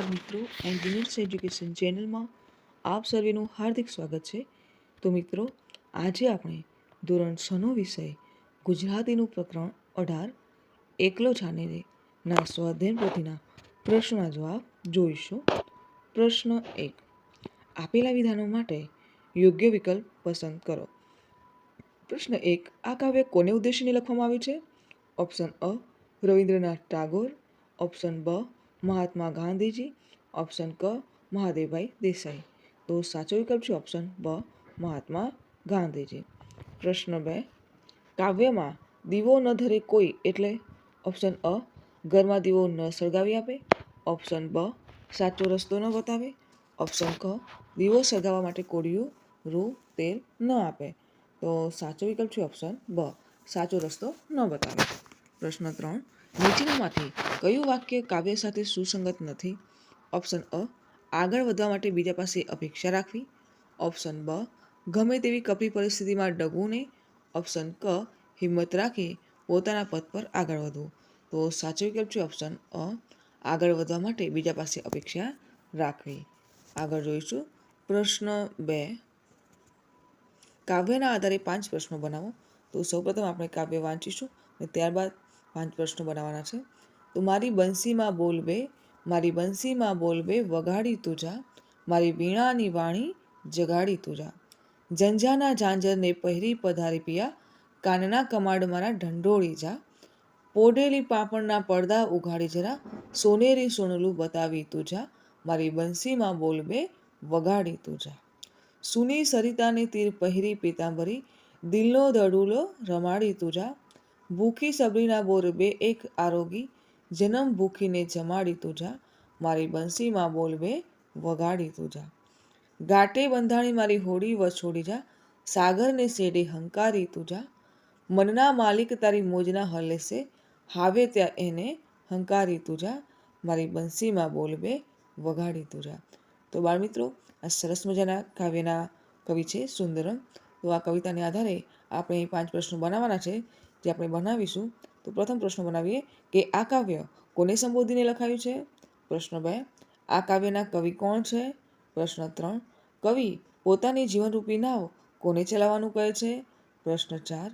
મિત્રો engineers education ચેનલમાં આપ સર્વેનું હાર્દિક સ્વાગત છે. તો મિત્રો, આજે આપણે ધોરણ છનો વિષય, ગુજરાતીનું પ્રકરણ અઢાર, એકલો જાને ના સ્વાધ્યાયન પોથીના પ્રશ્નના જવાબ જોઈશું. પ્રશ્ન એક, આપેલા વિધાનો માટે યોગ્ય વિકલ્પ પસંદ કરો. પ્રશ્ન એક, આ કાવ્ય કોને ઉદ્દેશીને લખવામાં આવ્યું છે? ઓપ્શન અ, રવિન્દ્રનાથ ટાગોર. ઓપ્શન બ મહાત્મા ગાંધીજી, ઓપ્શન ક, મહાદેવભાઈ દેસાઈ. તો સાચો વિકલ્પ છે ઓપ્શન બ, મહાત્મા ગાંધીજી. પ્રશ્ન બે, કાવ્યમાં દીવો ન ધરે કોઈ એટલે ઓપ્શન અ, ઘરમાં દીવો ન સળગાવી આપે. ઓપ્શન બ, સાચો રસ્તો ન બતાવે. ઓપ્શન ક, દીવો સળગાવવા માટે કોડિયું રૂ, તેલ ન આપે. તો સાચો વિકલ્પ છે ઓપ્શન બ, સાચો રસ્તો ન બતાવે. પ્રશ્ન ત્રણ નીચેનામાંથી કયું વાક્ય કાવ્ય સાથે સુસંગત નથી? ઓપ્શન અ, આગળ વધવા માટે બીજા પાસે અપેક્ષા રાખવી. ઓપ્શન બ, ગમે તેવી કપરી પરિસ્થિતિમાં ડગવું નહીં. ઓપ્શન ક, હિંમત રાખી પોતાના પદ પર આગળ વધવું. તો સાચો વિકલ્પ છે ઓપ્શન અ, આગળ વધવા માટે બીજા પાસે અપેક્ષા રાખવી. આગળ જોઈશું. પ્રશ્ન બે, કાવ્યના આધારે પાંચ પ્રશ્નો બનાવો. તો સૌપ્રથમ આપણે કાવ્ય વાંચીશું અને ત્યારબાદ પાંચ પ્રશ્નો બનાવવાના છે. તો મારી બંસીમાં બોલ બે મારી બંસીમાં બોલ બે વગાડી તુજા મારી વીણાની વાણી જગાડી તુજા ઝંઝાના ઝાંઝરને પહેરી પધારી પિયા. કાનના કમાડ મારા ઢંઢોળી જા. પોડેલી પાપણના પડદા ઉઘાડી જરા. સોનેરી સોનલું બતાવી તુજા મારી બંસીમાં બોલબે વગાડી તુજા સુની સરિતાની તીર પહેરી પીતાંબરી. દિલનો દડુલો રમાડી તુજા ભૂખી સબરીના બોર બે એક આરોગી, જન્મ ભૂખીને જમાડી તુજા, મારી બંસીમાં બોલબે વગાડી તુજા. ગાટે બંધાણી મારી હોડી વછોડી જા, સાગરને શેડે હંકારી તુજા. મનના માલિક તારી મોજના હલેસે હાવે ત્યાં એને હંકારી તુજા, મારી બંસીમાં બોલબે વગાડી તુજા. તો બાળમિત્રો, આ સરસ મજાના કાવ્યના કવિ છે સુંદરમ. તો આ કવિતાને આધારે આપણે પાંચ પ્રશ્નો બનાવવાના છે, જે આપણે બનાવીશું, તો પ્રથમ પ્રશ્ન બનાવીએ કે આ કાવ્ય કોને સંબોધીને લખાયું છે? પ્રશ્ન બે, આ કાવ્યના કવિ કોણ છે? પ્રશ્ન ત્રણ, કવિ પોતાની જીવનરૂપી નાવ કોને ચલાવવાનું કહે છે? પ્રશ્ન ચાર,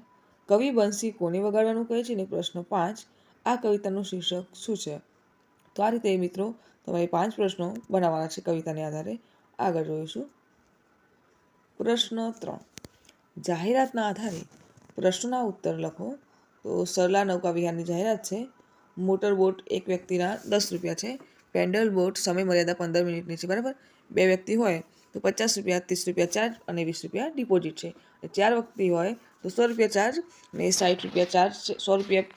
કવિ બંસી કોને વગાડવાનું કહે છે? અને પ્રશ્ન પાંચ, આ કવિતાનું શીર્ષક શું છે? તો આ રીતે મિત્રો તમારે પાંચ પ્રશ્નો બનાવવાના છે કવિતાને આધારે. આગળ જોઈશું. પ્રશ્ન ત્રણ જાહેરાતના આધારે પ્રશ્નોના ઉત્તર લખો. તો સરલા નૌકા વિહારની જાહેરાત છે. મોટર બોટ એક વ્યક્તિના દસ રૂપિયા છે. પેન્ડલ બોટ સમય મર્યાદા પંદર મિનિટની છે, બરાબર? બે વ્યક્તિ હોય તો પચાસ રૂપિયા, ત્રીસ રૂપિયા ચાર્જ અને વીસ રૂપિયા ડિપોઝિટ છે. ચાર વ્યક્તિ હોય તો સો રૂપિયા ચાર્જ અને સાઠ રૂપિયા ચાર્જ છે, સો રૂપિયા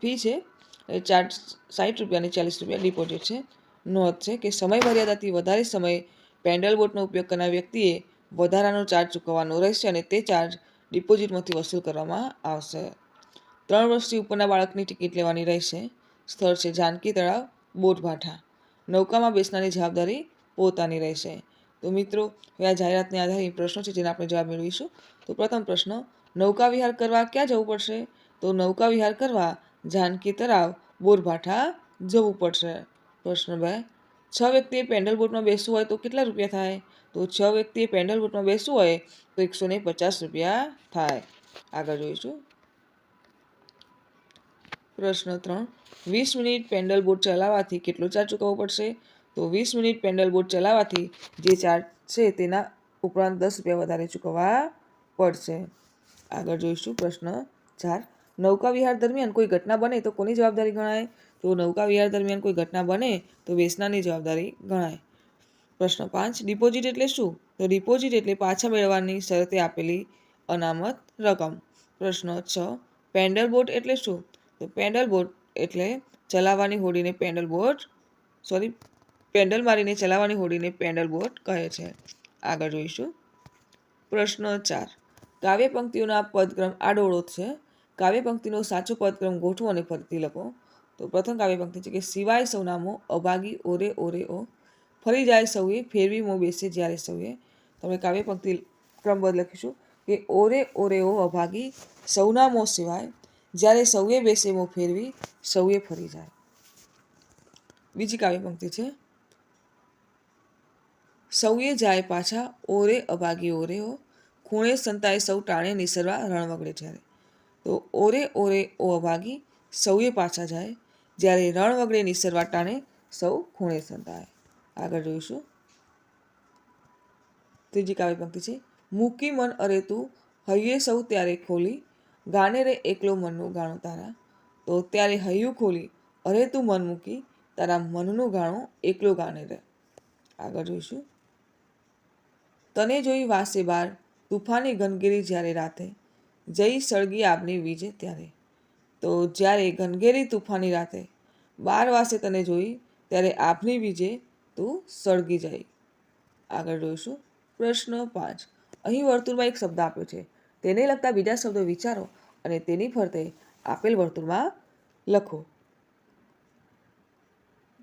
ફી છે. ચાર્જ સાઠ રૂપિયા અને ચાલીસ રૂપિયા ડિપોઝિટ છે. નોંધ છે કે સમય મર્યાદાથી વધારે સમય પેન્ડલ બોટનો ઉપયોગ કરનાર વ્યક્તિએ વધારાનો ચાર્જ ચૂકવવાનો રહેશે અને તે ચાર્જ ડિપોઝિટમાંથી વસૂલ કરવામાં આવશે. ત્રણ વર્ષથી ઉપરના બાળકની ટિકિટ લેવાની રહેશે. સ્થળ છે જાનકી તળાવ, બોટભાઠા. નૌકામાં બેસનારની જવાબદારી પોતાની રહેશે. તો મિત્રો, હવે આ જાહેરાતને આધારે પ્રશ્નો છે જેના આપણે જવાબ મેળવીશું. તો પ્રથમ પ્રશ્ન, નૌકા વિહાર કરવા ક્યાં જવું પડશે? તો નૌકા વિહાર કરવા જાનકી તળાવ બોરભાઠા જવું પડશે. પ્રશ્ન બે, છ વ્યક્તિએ પેન્ડલ બોટમાં બેસવું હોય તો કેટલા રૂપિયા થાય? તો છ વ્યક્તિએ પેન્ડલ બોટમાં બેસવું હોય તો એકસો ને પચાસ રૂપિયા થાય. આગળ જોઈશું. પ્રશ્ન ત્રણ. વીસ મિનિટ પેન્ડલ બોટ ચલાવવાથી કેટલો ચાર્જ ચૂકવવો પડશે? તો વીસ મિનિટ પેન્ડલ બોટ ચલાવવાથી જે ચાર્જ છે તેના ઉપરાંત દસ રૂપિયા વધારે ચૂકવવા પડશે. આગળ જોઈશું પ્રશ્ન ચાર. નૌકા વિહાર દરમિયાન કોઈ ઘટના બને તો કોની જવાબદારી ગણાય? તો નૌકા વિહાર દરમિયાન કોઈ ઘટના બને તો વેસનાની જવાબદારી ગણાય. પ્રશ્ન પાંચ ડિપોઝિટ એટલે શું? તો ડિપોઝિટ એટલે પાછા મેળવવાની શરતે આપેલી અનામત રકમ. પ્રશ્ન છ પેન્ડલ બોટ એટલે શું? તો પેન્ડલ બોટ એટલે ચલાવવાની હોડીને પેન્ડલ બોટ સોરી પેન્ડલ મારીને ચલાવવાની હોડીને પેન્ડલ બોટ કહે છે. આગળ જોઈશું. પ્રશ્ન ચાર, કાવ્ય પંક્તિઓના પદક્રમ આડોળો છે. કાવ્ય પંક્તિનો સાચો પદક્રમ ગોઠવો અને ફરીથી લખો. તો પ્રથમ કાવ્ય પંક્તિ છે કે, સિવાય સૌનામો, અભાગી, ઓરે ઓરે, ઓ ફરી જાય સૌએ ફેરવી મો બેસે જ્યારે સૌએ. તમે કાવ્ય પંક્તિ ક્રમબદ્ધ લખીશું કે ઓરે ઓરે ઓ અભાગી, સૌના મો સિવાય, જ્યારે સૌએ બેસે મો ફેરવી, સૌએ ફરી જાય. બીજી કાવ્ય પંક્તિ છે, સૌએ જાય પાછા ઓરે અભાગી ઓરે ઓ, ખૂણે સંતાએ સૌ ટાણે નિસરવા રણ વગડે જ્યારે. તો ઓરે ઓરે ઓ અભાગી, સૌએ પાછા જાય, જ્યારે રણ વગડે નિસરવા ટાણે સૌ ખૂણે સંતાય. આગળ જોઈશું. ત્રીજી કાવ્ય પંક્તિ છે, મૂકી મન અરે તું, હૈયે સૌ ત્યારે ખોલી, ગાને રે એકલો મનનું ગાણું તારા. તો ત્યારે હૈયું ખોલી, અરે તું મન મૂકી, તારા મનનું ગાણું એકલો ગાને રે. આગળ જોઈશું. તને જોઈ વાસે બાર, તુફાની ગનગેરી જ્યારે રાતે, જઈ સળગી આપની વીજે ત્યારે. તો જ્યારે ગનગેરી તુફાની રાતે, બાર વાસે તને જોઈ, ત્યારે આપની વીજે તું સળગી જાય. આગળ જોઈશું. પ્રશ્ન પાંચ. અહીં વર્તુળમાં એક શબ્દ આપ્યો છે. તેને લગતા બીજા શબ્દો વિચારો અને તેની ફરતે આપેલ વર્તુળમાં લખો.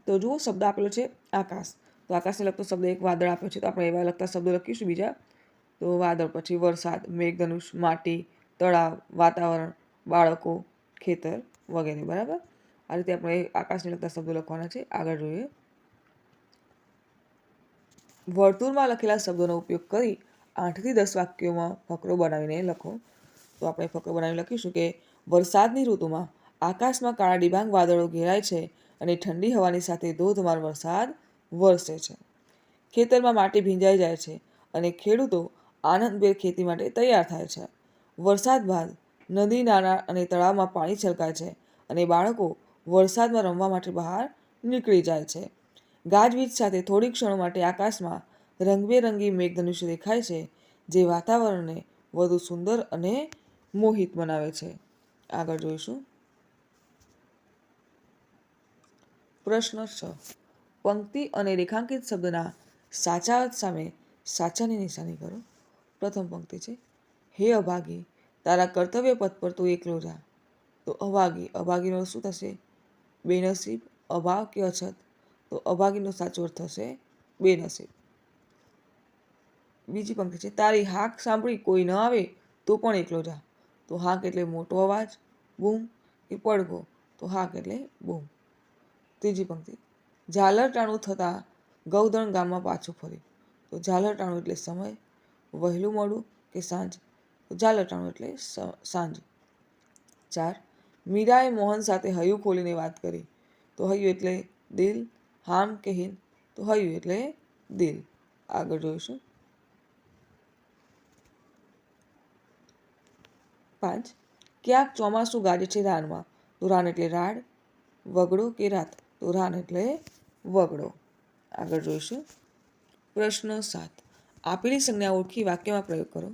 તો જુઓ, શબ્દ આપેલો છે આકાશ. તો આકાશને લગતો શબ્દ એક વાદળ આપ્યો છે. તો આપણે એવા લગતા શબ્દો લખીશું બીજા. તો વાદળ પછી વરસાદ, મેઘધનુષ, માટી, તળાવ, વાતાવરણ, બાળકો, ખેતર વગેરે. બરાબર? આ રીતે આપણે આકાશને લગતા શબ્દો લખવાના છે. આગળ જોઈએ. વર્તુળમાં લખેલા શબ્દોનો ઉપયોગ કરી આઠથી દસ વાક્યોમાં ફકરો બનાવીને લખો. તો આપણે ફકરો બનાવીને લખીશું કે, વરસાદની ઋતુમાં આકાશમાં કાળા ડિબાંગ વાદળો ઘેરાય છે અને ઠંડી હવાની સાથે ધોધમાર વરસાદ વરસે છે. ખેતરમાં માટી ભીંજાઈ જાય છે અને ખેડૂતો આનંદભેર ખેતી માટે તૈયાર થાય છે. વરસાદ બાદ નદી, નાળા અને તળાવમાં પાણી છલકાય છે અને બાળકો વરસાદમાં રમવા માટે બહાર નીકળી જાય છે. ગાજવીજ સાથે થોડી ક્ષણો માટે આકાશમાં રંગબેરંગી મેઘધનુષ્ય દેખાય છે, જે વાતાવરણને વધુ સુંદર અને મોહિત બનાવે છે. આગળ જોઈશું. પ્રશ્ન છ. પંક્તિ અને રેખાંકિત શબ્દના સાચા અર્થ સામે સાચાની નિશાની કરો. પ્રથમ પંક્તિ છે, હે અભાગી, તારા કર્તવ્ય પથ પર તું એકલો જા. તો અભાગી, અભાગીનો શું થશે? બેનસીબ, અભાવ કે અછત? તો અભાગીનો સાચો અર્થ થશે બેનસીબ બીજી પંક્તિ છે, તારી હાક સાંભળી કોઈ ન આવે તો પણ એકલો જા. તો હાક એટલે મોટો અવાજ, બૂમ, કે પડઘો. તો હાક એટલે બૂમ. ત્રીજી પંક્તિ, ઝાલર ટાણું થતાં ગૌધણ ગામમાં પાછું ફર્યું. તો ઝાલર ટાણું એટલે સમય, વહેલું મોડું કે સાંજ? તો ઝાલરટાણું એટલે સાંજ. ચાર, મીરાએ મોહન સાથે હૈયું ખોલીને વાત કરી. તો હૈયું એટલે દિલ હામ કે હિન તો હયું એટલે દિલ. આગળ જોઈશું. પાંચ, ક્યાંક ચોમાસું ગાજે છે રાનમાં? તો રાન એટલે રાડ, વગડો કે રાત? તો રાન એટલે વગડો. આગળ જોઈશું. પ્રશ્ન સાત, આપેલી સંજ્ઞા ઓળખી વાક્યમાં પ્રયોગ કરો.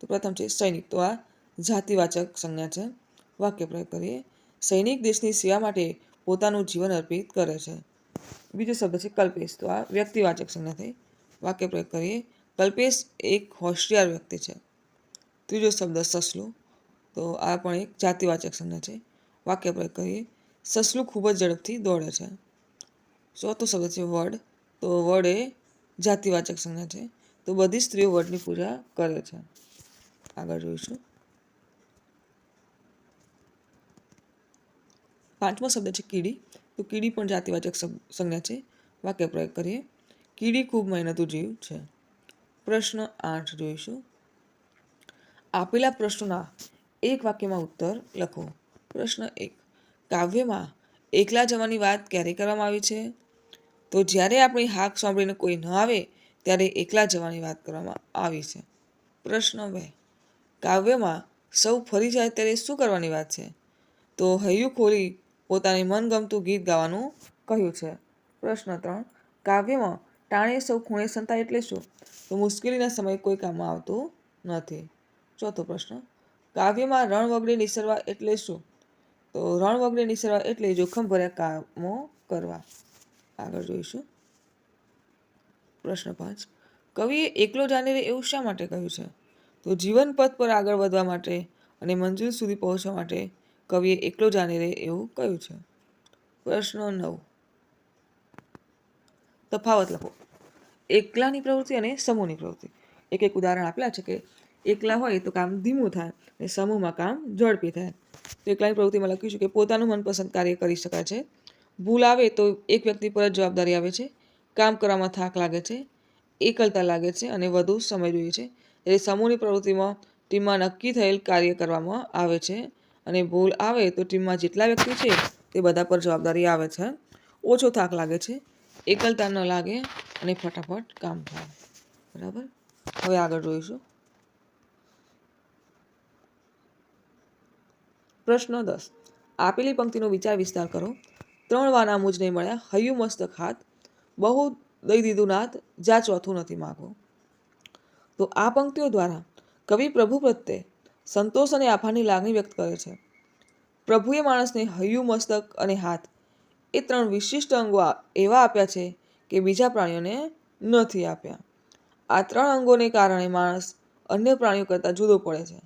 તો પ્રથમ છે, સૈનિક. તો આ જાતિવાચક સંજ્ઞા છે. વાક્ય પ્રયોગ કરીએ. સૈનિક દેશની સેવા માટે પોતાનું જીવન અર્પિત કરે છે. બીજો શબ્દ છે કલ્પેશ. તો આ વ્યક્તિવાચક સંજ્ઞા થઈ. વાક્ય પ્રયોગ કરીએ. કલ્પેશ એક હોશિયાર વ્યક્તિ છે. ત્રીજો શબ્દ સસલું. તો આ પણ એક જાતિવાચક સંજ્ઞા છે. વાક્ય પ્રયોગ કરીએ. સસલું ખૂબ જ ઝડપથી દોડે છે. ચોથો શબ્દ છે વડ. તો વડ એ જાતિવાચક સંજ્ઞા છે. તો બધી સ્ત્રીઓ વડની પૂજા કરે છે. આગળ જોઈશું. પાંચમો શબ્દ છે કીડી. તો કીડી પણ જાતિવાચક સંજ્ઞા છે. વાક્ય પ્રયોગ કરીએ. કીડી ખૂબ મહેનતું જીવ છે. પ્રશ્ન આઠ જોઈશું. આપેલા પ્રશ્નોના એક વાક્યમાં ઉત્તર લખો. પ્રશ્ન એક. કાવ્યમાં એકલા જવાની વાત ક્યારે કરવામાં આવી છે? તો જ્યારે આપણી હાક સાંભળીને કોઈ ન આવે, ત્યારે એકલા જવાની વાત કરવામાં આવી છે. પ્રશ્ન બે. કાવ્યમાં સૌ ફરી જાય ત્યારે શું કરવાની વાત છે? તો હૈયું ખોલી પોતાને મનગમતું ગીત ગાવાનું કહ્યું છે. પ્રશ્ન ત્રણ, કાવ્યમાં ટાણે સૌ ખૂણે સંતાય એટલે શું? તો મુશ્કેલીના સમયે કોઈ કામમાં આવતું નથી. ચોથો પ્રશ્ન, કાવ્યમાં રણ વગડે નિસરવા એટલે શું? તો રણ વગડે નિસરવા એટલે જોખમ ભર્યા કામો કરવા. આગળ જોઈશું. પ્રશ્ન પાંચ, કવિએ એકલો જાનેરે એવું શા માટે કહ્યું છે? તો જીવન પથ પર આગળ વધવા માટે અને મંજિલ સુધી પહોંચવા માટે કવિએ એકલો જાણી રહે એવું કહ્યું છે. પ્રશ્ન નવ. તફાવત લખો. એકલાની પ્રવૃત્તિ અને સમૂહની પ્રવૃત્તિ. એક એક ઉદાહરણ આપેલા છે કે એકલા હોય તો કામ ધીમું થાય અને સમૂહમાં કામ ઝડપી થાય. તો એકલાની પ્રવૃત્તિમાં લખ્યું છે કે પોતાનું મનપસંદ કાર્ય કરી શકાય છે. ભૂલ આવે તો એક વ્યક્તિ પર જ જવાબદારી આવે છે. કામ કરવામાં થાક લાગે છે. એકલતા લાગે છે અને વધુ સમય જોઈએ છે. એટલે સમૂહની પ્રવૃત્તિમાં ટીમમાં નક્કી થયેલ કાર્ય કરવામાં આવે છે. અને ભૂલ આવે તો ટીમમાં જેટલા વ્યક્તિ છે તે બધા પર જવાબદારી આવે છે. ઓછો થાક લાગે છે, એકલતા ન લાગે અને ફટાફટ કામ થાય. બરાબર? હવે આગળ જોઈશું. પ્રશ્ન દસ. આપેલી પંક્તિનો વિચાર વિસ્તાર કરો. ત્રણ વાના મુજને મળ્યા. હૈયું મસ્તક હાથ. બહુ દઈ દીધું નાથ જ્યાં ચોથું નથી માગવું. તો આ પંક્તિઓ દ્વારા કવિ પ્રભુ પ્રત્યે સંતોષ અને આભારની લાગણી વ્યક્ત કરે છે. પ્રભુએ માણસને હૈયું, મસ્તક અને હાથ એ ત્રણ વિશિષ્ટ અંગો એવા આપ્યા છે કે બીજા પ્રાણીઓને નથી આપ્યા. આ ત્રણ અંગોને કારણે માણસ અન્ય પ્રાણીઓ કરતાં જુદો પડે છે.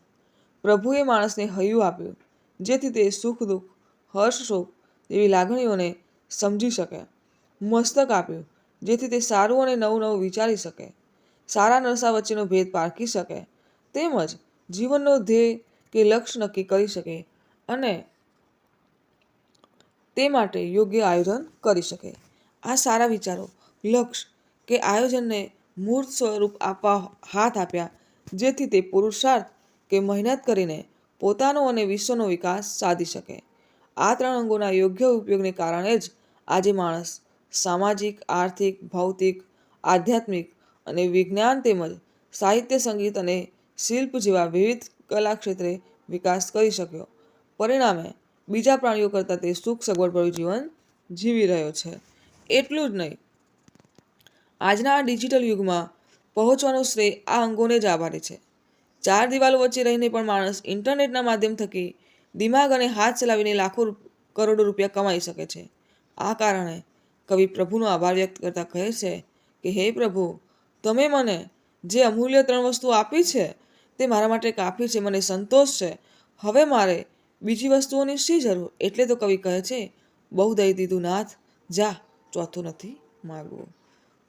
પ્રભુએ માણસને હૈયું આપ્યું, જેથી તે સુખ, દુઃખ, હર્ષ, શોક જેવી લાગણીઓને સમજી શકે. મસ્તક આપ્યું, જેથી તે સારું અને નવું નવું વિચારી શકે. સારા નરસા વચ્ચેનો ભેદ પારખી શકે. તેમજ જીવનનો ધ્યેય કે લક્ષ્ય નક્કી કરી શકે અને તે માટે યોગ્ય આયોજન કરી શકે. આ સારા વિચારો, લક્ષ્ય કે આયોજનને મૂર્ત સ્વરૂપ આપવા હાથ આપ્યા, જેથી તે પુરુષાર્થ કે મહેનત કરીને પોતાનો અને વિશ્વનો વિકાસ સાધી શકે. આ ત્રણ અંગોના યોગ્ય ઉપયોગને કારણે જ આજે માણસ સામાજિક, આર્થિક, ભૌતિક, આધ્યાત્મિક અને વિજ્ઞાન તેમજ સાહિત્ય, સંગીત અને શિલ્પ જેવા વિવિધ કલા ક્ષેત્રે વિકાસ કરી શક્યો. પરિણામે, બીજા પ્રાણીઓ કરતાં તે સુખ સગવડભર્યું જીવન જીવી રહ્યો છે. એટલું જ નહીં, આજના ડિજિટલ યુગમાં પહોંચવાનો શ્રેય આ અંગોને જ આભારી છે. ચાર દિવાલો વચ્ચે રહીને પણ માણસ ઇન્ટરનેટના માધ્યમ થકી દિમાગ અને હાથ ચલાવીને લાખો કરોડો રૂપિયા કમાઈ શકે છે. આ કારણે કવિ પ્રભુનો આભાર વ્યક્ત કરતા કહે છે કે, હે પ્રભુ, તમે મને જે અમૂલ્ય ત્રણ વસ્તુ આપી છે તે મારા માટે કાફી છે, મને સંતોષ છે. હવે મારે બીજી વસ્તુઓની શી જરૂર? એટલે તો કવિ કહે છે બહુ દઈ દીધું નાથ જા, ચોથું નથી માગવું.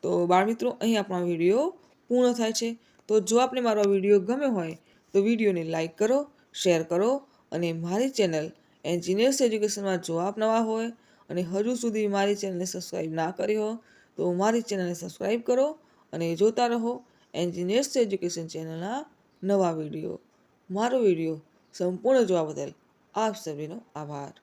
તો બાળમિત્રો અહીં આપણો વીડિયો પૂર્ણ થાય છે. તો જો આપને મારો વીડિયો ગમ્યો હોય, તો વિડીયોને લાઇક કરો, શેર કરો અને મારી ચેનલ એન્જિનિયર્સ એજ્યુકેશનમાં જો આપ નવા હોય અને હજુ સુધી મારી ચેનલને સબસ્ક્રાઈબ ના કરી હો, તો મારી ચેનલને સબસ્ક્રાઈબ કરો અને જોતા રહો એન્જિનિયર્સ એજ્યુકેશન ચેનલના નવા વીડિયો મારો વીડિયો સંપૂર્ણ જોવા બદલ આપ સભીનો આભાર.